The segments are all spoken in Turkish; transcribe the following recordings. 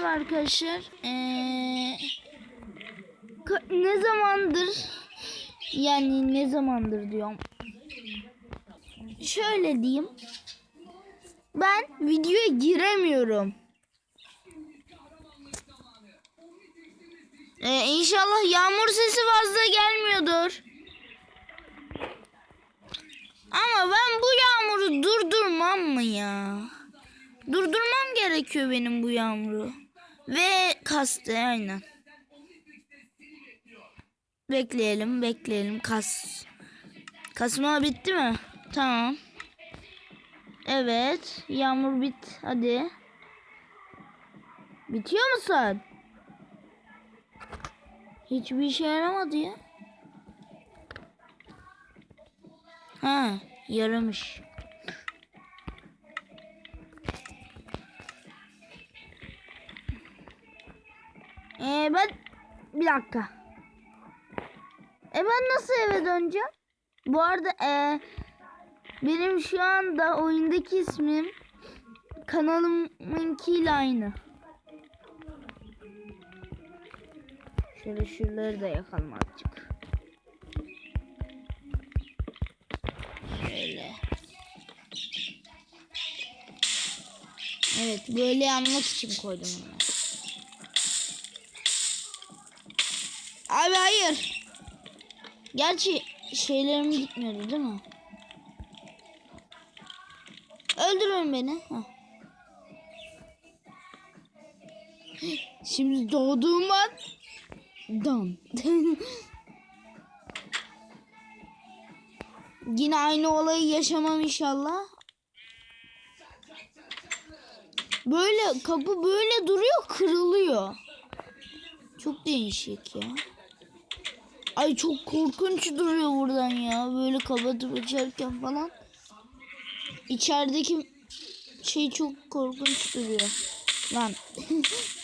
merhaba arkadaşlar. Ee, ne zamandır yani ne zamandır diyorum. Şöyle diyeyim. Ben videoya giremiyorum. Ee, inşallah yağmur sesi fazla gelmiyordur. Ama ben bu yağmuru durdurmam mı ya? Durdurmam gerekiyor benim bu yağmuru. Ve kastı aynen. Bekleyelim bekleyelim kas. Kasma bitti mi? Tamam. Evet yağmur bit hadi. Bitiyor mu saat? Hiçbir işe yaramadı ya. Ha yaramış. Dakika. E ben nasıl eve döneceğim? Bu arada e, benim şu anda oyundaki ismim kanalımınkiyle aynı. Şöyle şuraları da yakalım azıcık. Şöyle. Evet böyle yanmak için koydum onu. Abi hayır. Gerçi şeylerim gitmiyordu değil mi? Öldürün beni. Heh. Şimdi doğduğum an Don. Yine aynı olayı yaşamam inşallah. Böyle kapı böyle duruyor kırılıyor. Çok değişik ya. Ay çok korkunç duruyor buradan ya. Böyle kapatıp açarken falan. İçerideki şey çok korkunç duruyor. Lan.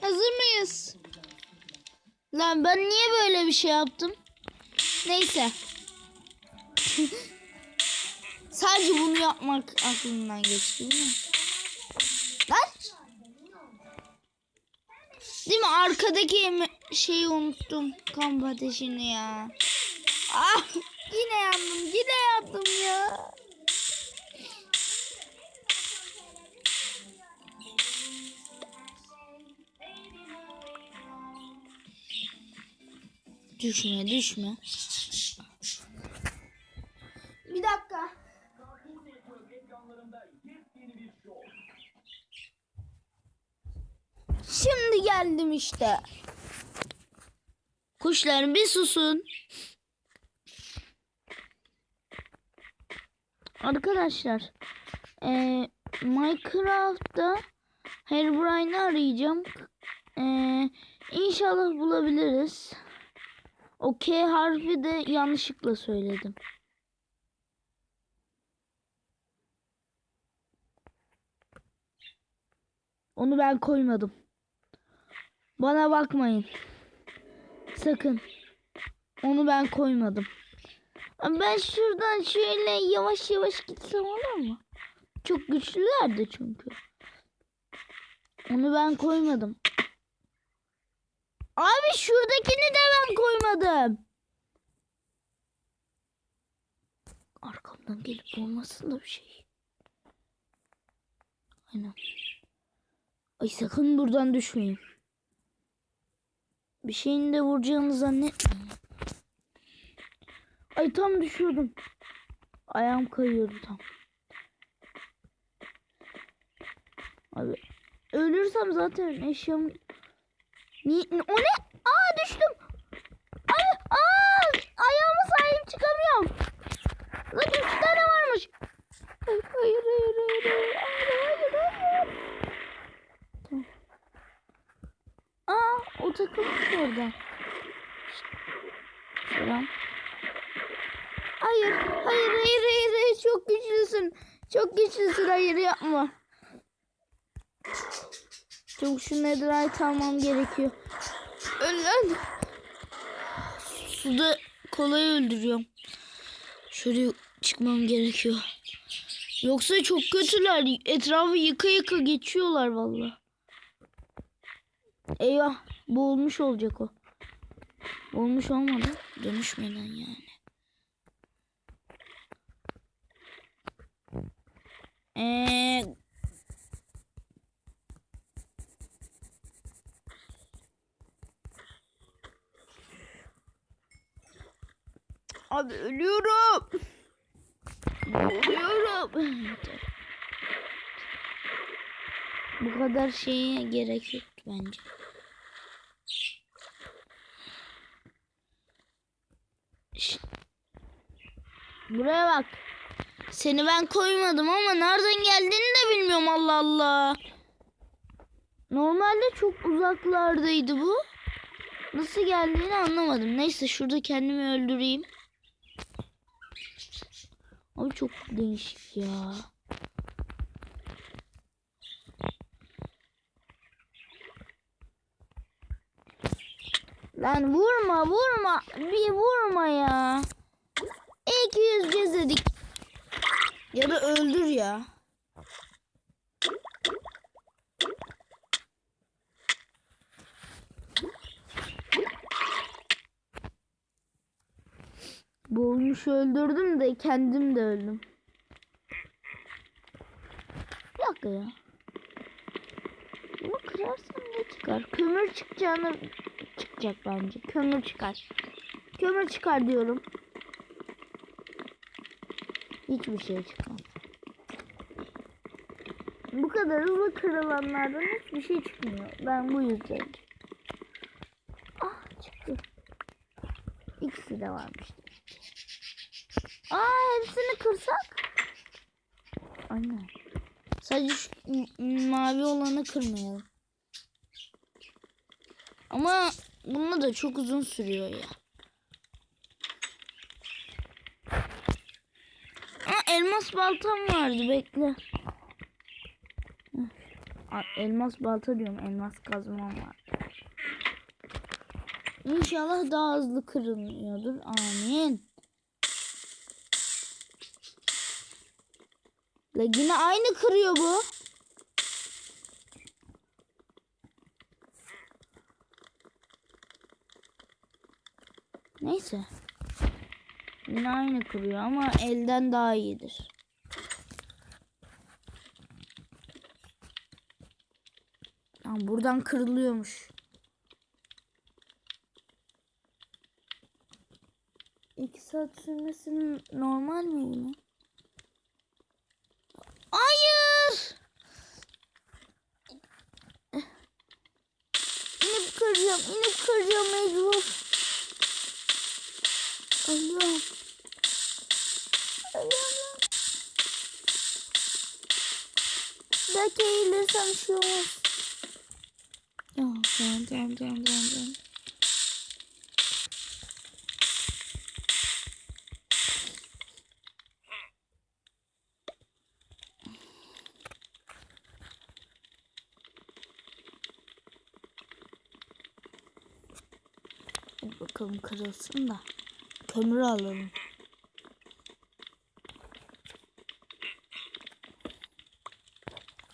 Hazır mıyız? Lan ben niye böyle bir şey yaptım? Neyse. Sadece bunu yapmak aklımdan geçti değil mi? Arkadaki şeyi unuttum. Kamp ateşini ya. Ah, yine yandım. Yine yandım ya. Düşme düşme. Geldim işte. Kuşlar bir susun. Arkadaşlar, eee Minecraft'ta Herobrine'i arayacağım. Eee inşallah bulabiliriz. O K harfi de yanlışlıkla söyledim. Onu ben koymadım. Bana bakmayın. Sakın. Onu ben koymadım. Ben şuradan şöyle yavaş yavaş gitsem olur mu? Çok güçlülerdi çünkü. Onu ben koymadım. Abi şuradakini de ben koymadım. Arkamdan gelip olmasın da bir şey. Aynen. Ay sakın buradan düşmeyin. Bir şeyin de vuracağını zannetmiyorum. Ay tam düşüyordum. Ayağım kayıyordu tam. Abi ölürsem zaten eşyam... Ni o ne? Aa düştüm. Ay aa ayağıma sahip çıkamıyorum. Lan üç tane varmış. Hayır hayır hayır hayır. Hayır hayır hayır. Tamam. Aa o takılmış orada. Selam. Hayır, hayır, hayır, hayır, hayır. Çok güçlüsün. Çok güçlüsün. Hayır yapma. Çok şu netherite almam gerekiyor. Öl lan. Suda kolay öldürüyorum. Şöyle çıkmam gerekiyor. Yoksa çok kötüler. Etrafı yıka yıka geçiyorlar valla. Eyvah. Boğulmuş olacak o. Boğulmuş olmadı. Dönüşmeden yani. Ee, Abi ölüyorum. Ölüyorum. Bu kadar şeye gerek yok bence. Buraya bak. Seni ben koymadım ama nereden geldiğini de bilmiyorum Allah Allah. Normalde çok uzaklardaydı bu. Nasıl geldiğini anlamadım. Neyse şurada kendimi öldüreyim. Abi çok değişik ya. Lan vurma vurma. Bir vurma ya. İyi ki yüzeceğiz dedik. Ya da öldür ya. Boğulmuş öldürdüm de kendim de öldüm. Bir dakika ya. Bunu kırarsam ne çıkar? Kömür çıkacağını çıkacak bence. Kömür çıkar. Kömür çıkar diyorum. Hiçbir şey çıkmaz. Bu kadar hızlı kırılanlardan hiçbir şey çıkmıyor. Ben bu yüzden. Ah çıktı. İkisi de varmış. Hepsini kırsak. Aynen. Sadece şu mavi olanı kırmayalım. Ama bununla da çok uzun sürüyor ya. Aa, elmas baltam vardı bekle. Elmas balta diyorum elmas kazmam var. İnşallah daha hızlı kırılıyordur. Amin. La yine aynı kırıyor bu. Neyse. Yine aynı kırıyor ama elden daha iyidir. Lan buradan kırılıyormuş. İki saat sürmesi normal mi yine? Hayır. İnip kıracağım, inip kıracağım mecbur. Ölüyorum. Ölüyorum. Belki eğilirsem bir şey tamam, tamam, tamam, tamam, tamam. Bakalım kırılsın da kömür alalım.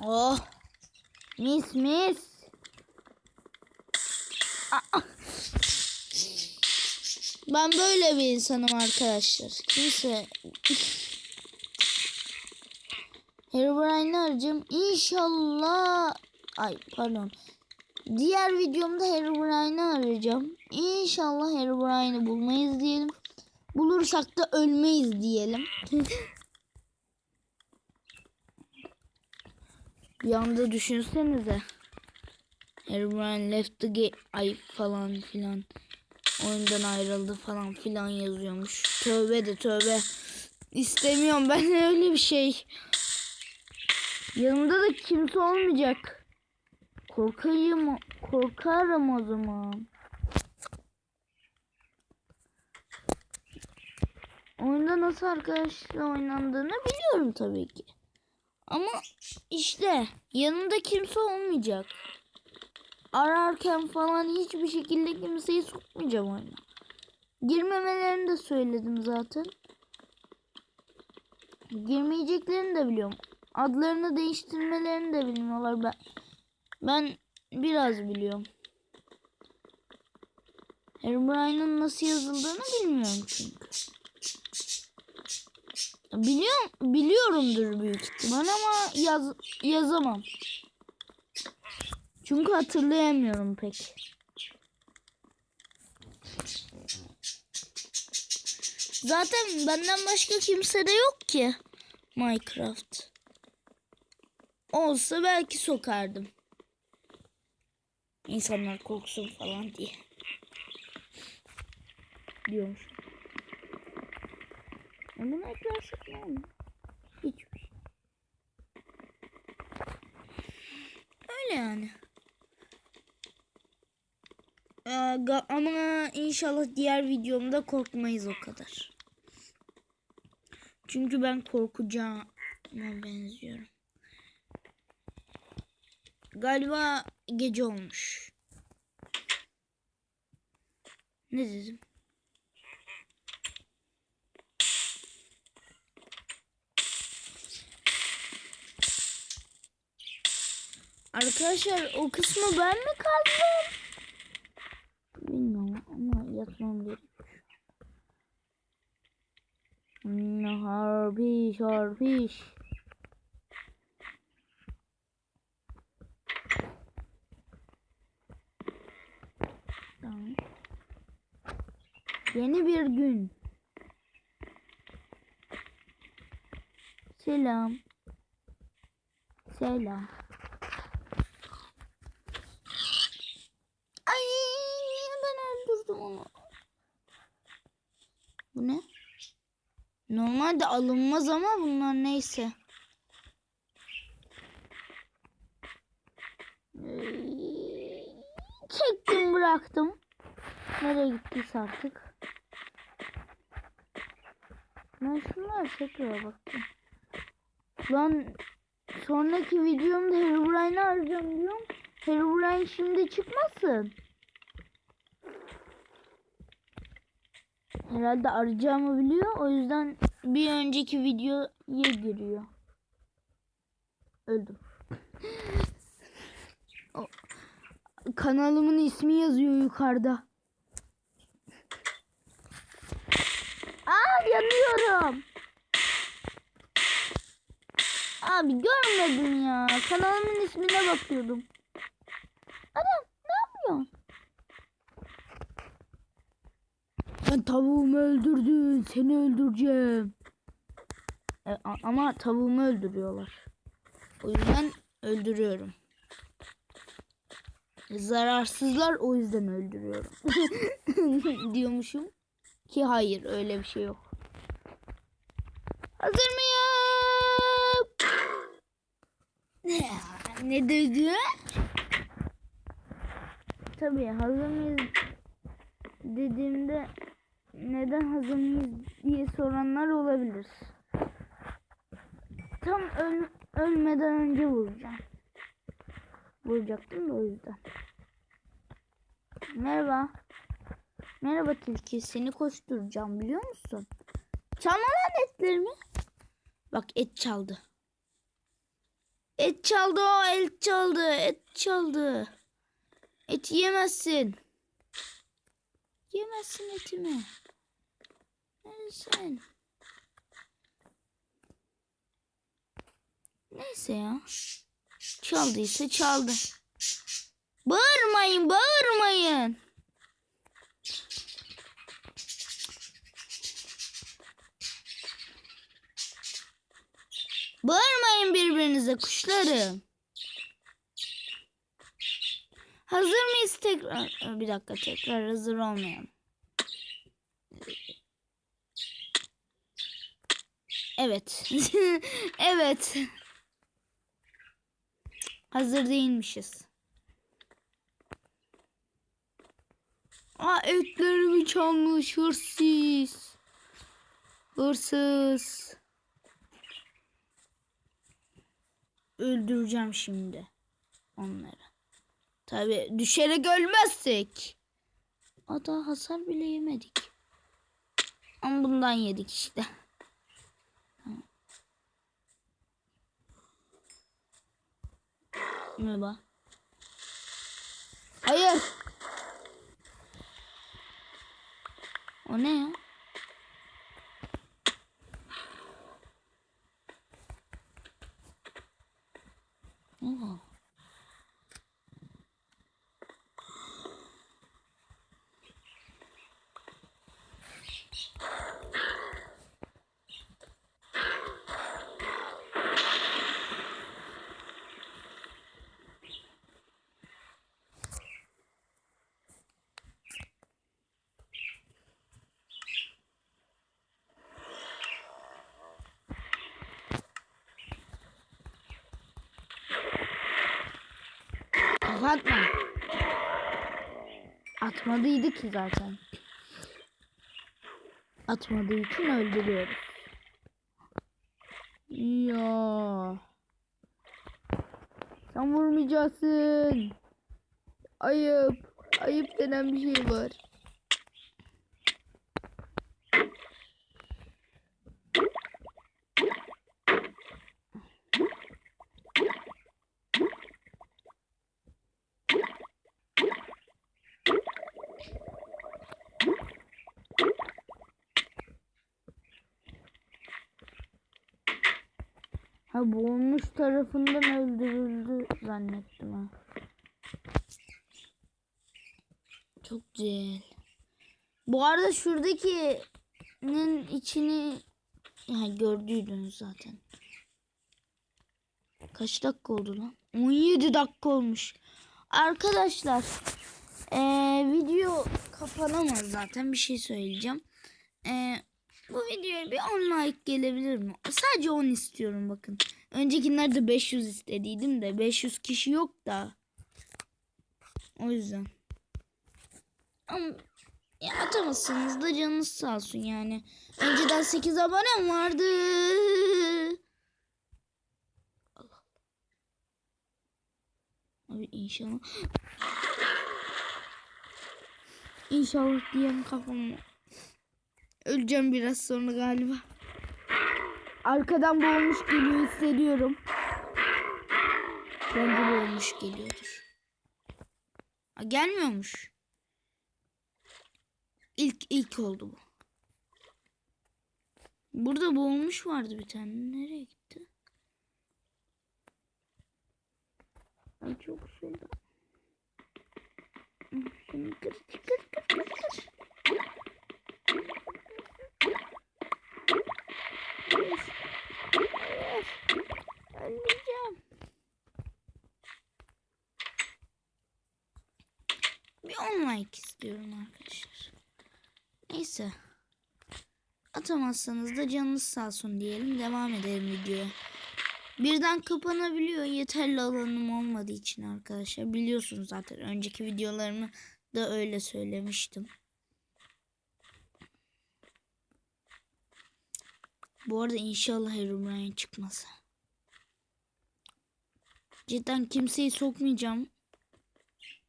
Oh. Mis mis. Aa. Ben böyle bir insanım arkadaşlar. Kimse Herobrine'i arayacağım. İnşallah. Ay pardon. Diğer videomda Herobrine'i arayacağım. İnşallah Herobrine'i bulmayız diyelim. Bulursak da ölmeyiz diyelim. Bir anda düşünsenize. Herobrine left the game ay falan filan. Oyundan ayrıldı falan filan yazıyormuş. Tövbe de tövbe. İstemiyorum ben öyle bir şey. Yanımda da kimse olmayacak. Korkayım, korkarım o zaman. Oyunda nasıl arkadaşla oynandığını biliyorum tabii ki. Ama işte yanımda kimse olmayacak. Ararken falan hiçbir şekilde kimseyi sokmayacağım oyuna. Girmemelerini de söyledim zaten. Girmeyeceklerini de biliyorum. Adlarını değiştirmelerini de bilmiyorlar. Ben, ben biraz biliyorum. Herobrine'ın nasıl yazıldığını bilmiyorum çünkü. Biliyorum, biliyorumdur büyük ihtimal ama yaz, yazamam. Çünkü hatırlayamıyorum pek. Zaten benden başka kimse de yok ki Minecraft. Olsa belki sokardım. İnsanlar korksun falan diye. Diyormuş. Ama ne olur? Hiçbir şey. Öyle yani. Ee, Ama inşallah diğer videomda korkmayız o kadar. Çünkü ben korkacağıma benziyorum. Galiba gece olmuş. Ne dedim? Arkadaşlar o kısmı ben mi kaldım? Bilmiyorum ama yatmam gerek. Harpiş harpiş. Tamam. Yeni bir gün. Selam. Selam. Ay ben öldürdüm onu. Bu ne? Normalde alınmaz ama bunlar neyse. Çektim bıraktım. Nereye gittiyse artık. Ben şunlara tekrar baktım. Lan sonraki videomda Herobrine'i arayacağım diyorum. Herobrine şimdi çıkmasın. Herhalde arayacağımı biliyor. O yüzden bir önceki videoya giriyor. Öldüm. O- Kanalımın ismi yazıyor yukarıda. Aa yanıyorum. Abi görmedim ya. Kanalımın ismine bakıyordum. Adam ne yapıyorsun? Sen tavuğumu öldürdün. Seni öldüreceğim. E, ama tavuğumu öldürüyorlar. O yüzden öldürüyorum. Zararsızlar o yüzden öldürüyorum. Diyormuşum. Ki hayır öyle bir şey yok. Hazır mıyım? ne dedi? Tabii hazır mıyız dediğimde neden hazır mıyız diye soranlar olabilir. Tam öl- ölmeden önce vuracağım. Vuracaktım da o yüzden. Merhaba. Merhaba tilki. Seni koşturacağım biliyor musun? Çalma lan etlerimi. Bak et çaldı. Et çaldı o et çaldı. Et çaldı. Et yemezsin. Yemezsin etimi. Neresin? Neyse ya. Çaldıysa çaldı. Bağırmayın, bağırmayın. Bağırmayın birbirinize kuşlarım. Hazır mıyız tekrar? Bir dakika tekrar hazır olmayalım. Evet. evet. Hazır değilmişiz. Aa etlerimi çalmış hırsız. Hırsız. Öldüreceğim şimdi onları. Tabi düşerek ölmezsek. Aa daha hasar bile yemedik. Ama bundan yedik işte. Merhaba. Hayır. O ne ya? Oha. Kapatma. Atmadıydı ki zaten. Atmadığı için öldürüyoruz. Ya. Sen vurmayacaksın. Ayıp. Ayıp denen bir şey var. Ha boğulmuş tarafından öldürüldü zannettim ha. Çok güzel. Bu arada şuradakinin içini ya gördüydünüz zaten. Kaç dakika oldu lan? 17 dakika olmuş. Arkadaşlar eee, video kapanamaz zaten bir şey söyleyeceğim. Eee bu videoya bir 10 like gelebilir mi? Sadece 10 istiyorum bakın. Öncekilerde 500 istediydim de 500 kişi yok da. O yüzden. Ama ya atamazsınız da canınız sağ olsun yani. Önceden 8 abonem vardı. Allah. Abi inşallah. İnşallah diyen kafamı. Öleceğim biraz sonra galiba. Arkadan boğulmuş geliyor hissediyorum. Bence boğulmuş geliyordur. Ha, gelmiyormuş. İlk ilk oldu bu. Burada boğulmuş vardı bir tane. Nereye gitti? Ay çok şurada. Şunu kır kır kır kır kır. Öleceğim. Bir 10 like istiyorum arkadaşlar. Neyse. Atamazsanız da canınız sağ olsun diyelim. Devam edelim videoya. Birden kapanabiliyor. Yeterli alanım olmadığı için arkadaşlar. Biliyorsunuz zaten. Önceki videolarımı da öyle söylemiştim. Bu arada inşallah Herobrine çıkmaz. Cidden kimseyi sokmayacağım.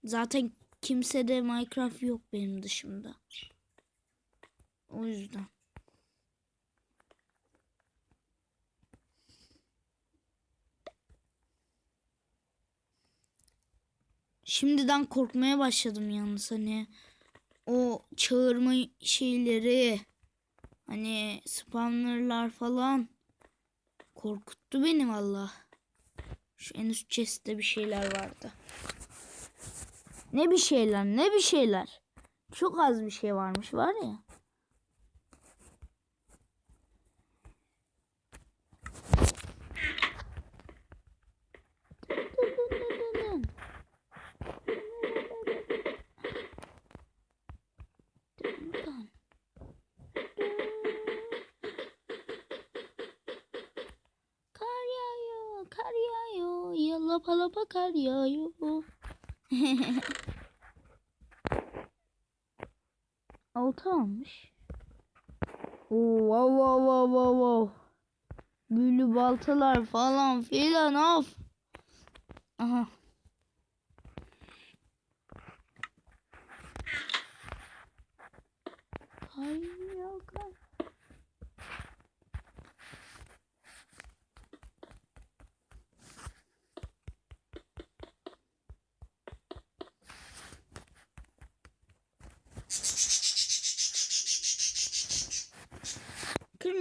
Zaten kimsede Minecraft yok benim dışımda. O yüzden. Şimdiden korkmaya başladım yalnız hani o çağırma şeyleri hani spawnerlar falan korkuttu beni valla. Şu en üst chest'te bir şeyler vardı. Ne bir şeyler ne bir şeyler. Çok az bir şey varmış var ya. Kar yağıyor, kar yağıyor, yalapa lapa kar yağıyor. Altı almış. Oo, wow, wow, wow, wow, wow. Büyülü baltalar falan filan of.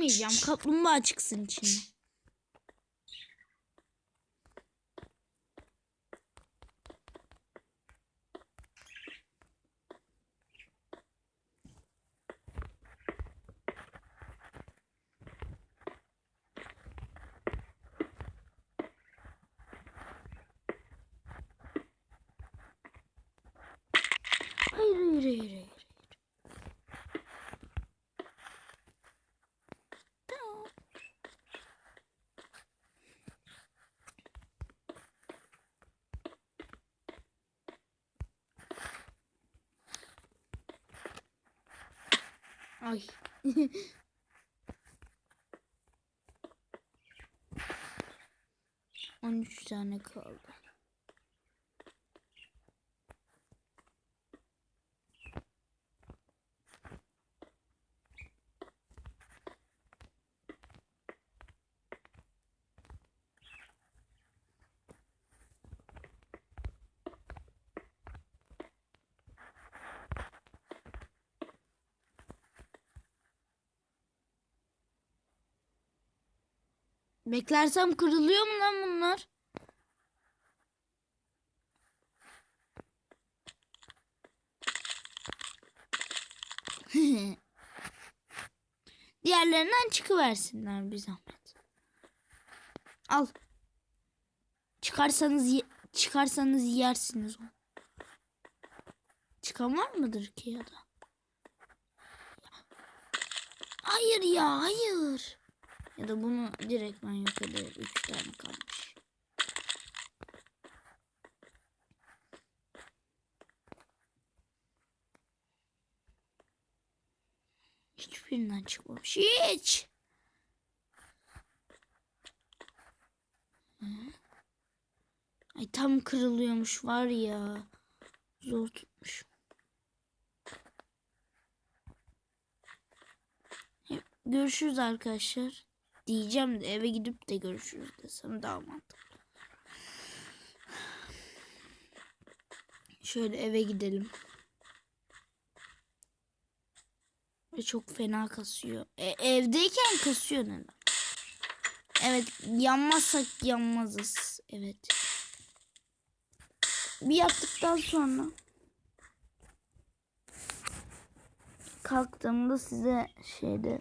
Kırmayacağım. Kaplumbağa çıksın içine. Hayır hayır hayır hayır. Tamam. Ay. On üç tane kaldı. Beklersem kırılıyor mu lan bunlar? Diğerlerinden çıkıversinler bir zahmet. Al. Çıkarsanız çıkarsanız yersiniz onu. Çıkan var mıdır ki ya da? Hayır ya hayır. Ya da bunu direkt ben yok ederim. Üç tane kalmış. Hiçbirinden çıkmamış. Hiç. Ay tam kırılıyormuş var ya. Zor tutmuş. Görüşürüz arkadaşlar. Diyeceğim de eve gidip de görüşürüz desem daha mantıklı. Şöyle eve gidelim. Ve çok fena kasıyor. E, evdeyken kasıyor neden? Evet yanmazsak yanmazız. Evet. Bir yaptıktan sonra kalktığımda size şeyde